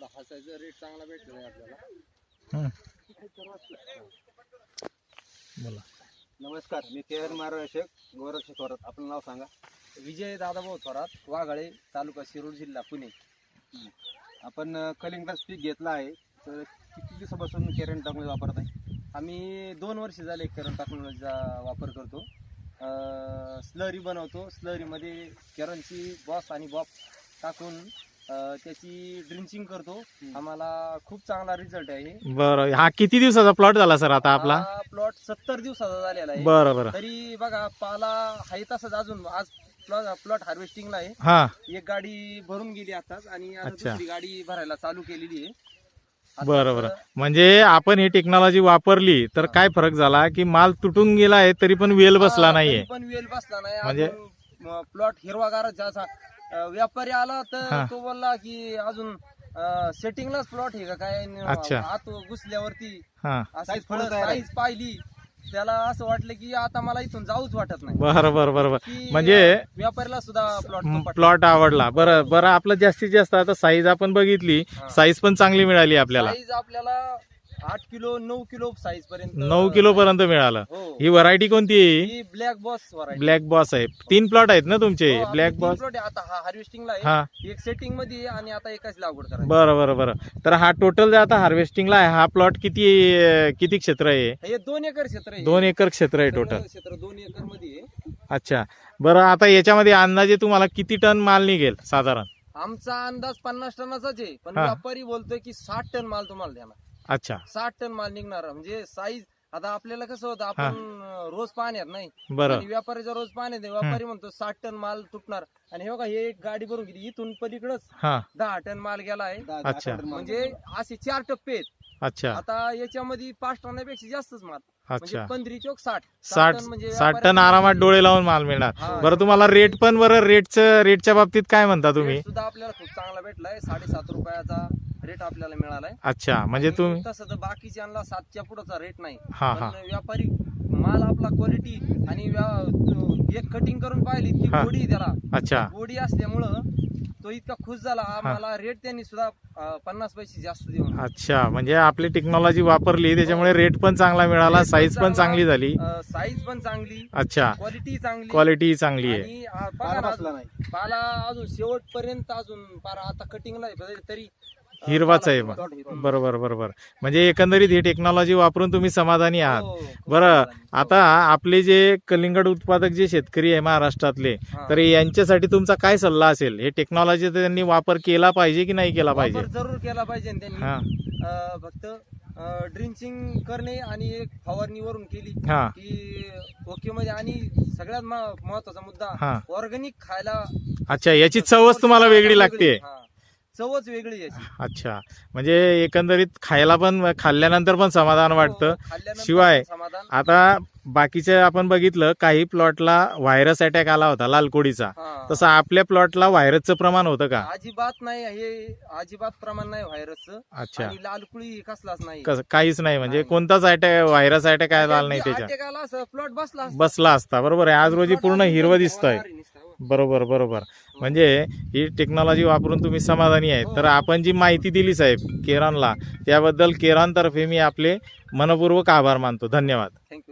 थोडा हसायचं रेट चांगला भेटला नाही आपल्याला. बोला. नमस्कार मी केअर मार्गदर्शक गोरक्ष थोरात. आपलं नाव सांगा. विजय दादाभाऊ थोरात वाघाळे तालुका शिरूर जिल्हा पुणे. आपण अं, कलिंगडाच पीक घेतला आहे. तर किती दिवसापासून केरन टेक्नॉलॉजी वापरत आहे? आम्ही दोन वर्ष झाले केरन टेक्नॉलॉजीचा वापर करतो. स्लरी बनवतो. स्लरीमध्ये केरनची बॉस आणि बॉप टाकून त्याची ड्रिंचिंग करतो. आम्हाला खूप चांगला रिझल्ट आहे बरं. हा किती दिवसाचा प्लॉट झाला सर आता आपला? प्लॉट सत्तर दिवसाचा झालेला आहे. बरं बरं. तरी बघा पाला आहे तसंच अजून. आज प्लॉट प्लॉट हार्वेस्टिंगला आहे. हा. एक गाडी भरून गेली आताच आणि आता. दुसरी गाडी भरायला चालू केलेली आहे. बरं बरं. म्हणजे आपण ही टेक्नॉलॉजी वापरली तर काय फरक झाला की माल तुटून गेला आहे तरी पण वेल बसला नाहीये? पण वेल बसला नाही. म्हणजे- प्लॉट हिरवागार व्यापारी आला तर. तो बोलला की अजून सेटिंगलाच प्लॉट आहे का? काय अच्छा. आत घुसल्यावरती. हा. साईज साईज पाहिली. त्याला असं वाटलं की आता मला इथून जाऊच वाटत नाही. बरं बरं बरं बरं. की म्हणजे व्यापाऱ्याला सुद्धा प्लॉट प्लॉट आवडला. बरं बरं आपलं जास्तीत जास्त आता साईज आपण बघितली. साईज पण चांगली मिळाली आपल्याला. साईज आपल्याला आठ किलो नऊ किलो साईज पर्यंत नऊ किलो पर्यंत मिळालं. हो. ही व्हरायटी कोणती आहे? ही ब्लॅक बॉस ब्लॅक बॉस आहे. तीन प्लॉट आहेत ना तुमचे? हो, ब्लॅक बॉस आता हा हार्वेस्टिंगला आहे. हा. एक सेटिंगमध्ये आहे आणि आता एकाच लागवड करायची. बरं बरं बरं. तर हा टोटल आता हार्वेस्टिंगला आहे हा प्लॉट किती अं, किती क्षेत्र आहे? हे दोन एकर क्षेत्र आहे. दोन एकर क्षेत्र आहे टोटल क्षेत्र दोन एकरमध्ये आहे. अच्छा. बरं आता याच्यामध्ये अंदाजे तुम्हाला किती टन माल निघेल साधारण? आमचा अंदाज पन्नास टनाचाच आहे. पण हा. व्यापारी बोलतोय की साठ टन माल तुम्हाला देणार. अच्छा. साठ टन माल निघणार. म्हणजे साईज आता आपल्याला कसं होतं आपण रोज पाण्यात नाही. बरं. आणि व्यापारीचा रोज पाण्यात आहे. व्यापारी म्हणतो साठ टन माल तुटणार. आणि हे बघा हे एक गाडी भरून गेली. इथून पलीकडच हा. दहा टन माल गेला आहे. अच्छा. म्हणजे असे चार टप्पे आहेत. अच्छा. आता याच्यामध्ये पाच टनापेक्षा जास्तच माल. म्हणजे अच्छा. पंधरी चौक साठ. साठ टन म्हणजे साठ टन आरामात डोळे लावून माल मिळणार. हा. बरं तुम्हाला रेट पण बरं रेटचं रेटच्या बाबतीत काय म्हणता तुम्ही? रेट सुद्धा आपल्याला खूप चांगला भेटलाय. साडेसात रुपयाचा. रेट आपल्याला मिळालाय. अच्छा म्हणजे तुम्ही तसं तर बाकीच्यांना सातच्या पुढचा रेट नाही. हा हा. पण व्यापारी माल आपला क्वालिटी आणि व्या- एक कटिंग करून पाहिली ती हा. गोडी त्याला. अच्छा. गोडी असल्यामुळं तो इतका खुश झाला. आम्हाला रेट त्यांनी सुद्धा अं, पन्नास पैसे जास्त देऊन. अच्छा म्हणजे आपली टेक्नॉलॉजी वापरली त्याच्यामुळे रेट पण चांगला मिळाला साईज पण चांगली झाली. साईज पण चांगली अच्छा. क्वालिटी चांगली. क्वालिटी चांगली आहे. आणि आ, बघा ना अजून पाला अजून शेवटपर्यंत अजून पारा आता कटिंगला आहे. तरी हिरवाच आहे. मग. बरोबर बरोबर म्हणजे एकंदरीत ही टेक्नॉलॉजी वापरून तुम्ही समाधानी आहात हो, खूप बरं समाधानी. आता आपले जे कलिंगड उत्पादक जे शेतकरी आहे महाराष्ट्रातले हा. तर यांच्यासाठी तुमचा काय सल्ला असेल हे टेक्नॉलॉजी त्यांनी वापर केला पाहिजे की नाही केला पाहिजे जरूर केला पाहिजे त्यांनी हा फक्त ड्रिंचिंग करणे आणि एक फवारणी वरून केली हा की ओके मध्ये आणि सगळ्यात महत्त्वाचा मुद्दा हा ऑर्गॅनिक खायला अच्छा याची चवच तुम्हाला वेगळी लागते हा. चवच वेगळी याची अच्छा. म्हणजे एकंदरीत खायला पण खाल्ल्यानंतर पण समाधान वाटतं. हो, खाल्ल्यानंतर शिवाय समाधान. आता बाकीचे आपण बघितलं काही प्लॉटला व्हायरस अटॅक आला होता लालकोडीचा. हा. तसं आपल्या प्लॉटला व्हायरसचं प्रमाण होतं का? अजिबात नाही हे अजिबात प्रमाण नाही व्हायरसचं. अच्छा. आणि लालकुळी कसलाच नाही. कसं काहीच नाही. म्हणजे नाही. कोणताच अटॅक व्हायरस अटॅक आला नाही त्याच्या. प्लॉट बसला असता. बसला असता. बरोबर आहे. आज रोजी पूर्ण हिरवं दिसतंय. बरोबर बरोबर. म्हणजे ही टेक्नॉलॉजी वापरून तुम्ही समाधानी आहे तर आपण जी माहिती दिली साहेब केरानला त्याबद्दल केरानतर्फे मी आपले मनपूर्वक आभार मानतो. धन्यवाद. थँक्यू